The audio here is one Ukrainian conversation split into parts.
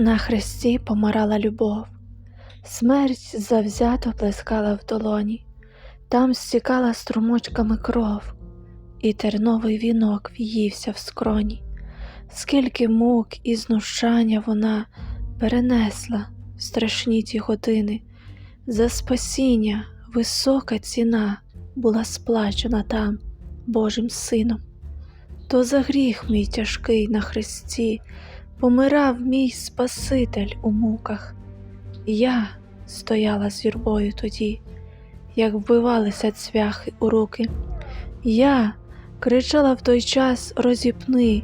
На хресті помирала любов, смерть завзято плескала в долоні, там стікала струмочками кров, і терновий вінок в'ївся в скроні. Скільки мук і знущання вона перенесла в страшні ті години, за спасіння висока ціна була сплачена там Божим Сином. То за гріх мій тяжкий на хресті помирав мій Спаситель у муках. Я стояла з юрбою тоді, як вбивалися цвяхи у руки. Я кричала в той час розіпни,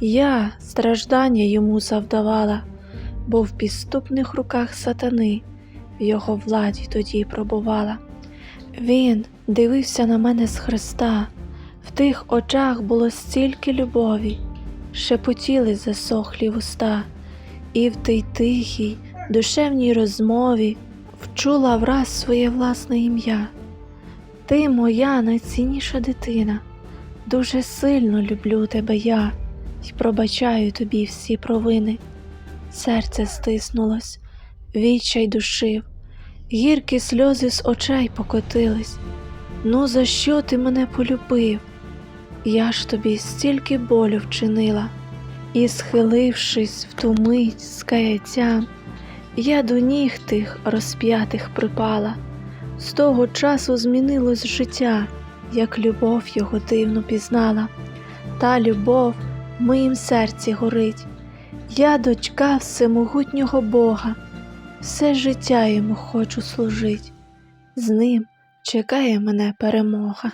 я страждання йому завдавала, бо в підступних руках сатани в його владі тоді пробувала. Він дивився на мене з Христа, в тих очах було стільки любові, шепотіли засохлі вуста, і в тій тихій, душевній розмові вчула враз своє власне ім'я. Ти моя найцінніша дитина, дуже сильно люблю тебе я й пробачаю тобі всі провини. Серце стиснулось, відчай душив, гіркі сльози з очей покотились. Ну, за що ти мене полюбив? Я ж тобі стільки болю вчинила, і, схилившись в ту мить з каяттям, я до ніг тих розп'ятих припала. З того часу змінилось життя, як любов його дивно пізнала. Та любов в моїм серці горить. Я дочка всемогутнього Бога, все життя йому хочу служить. З ним чекає мене перемога.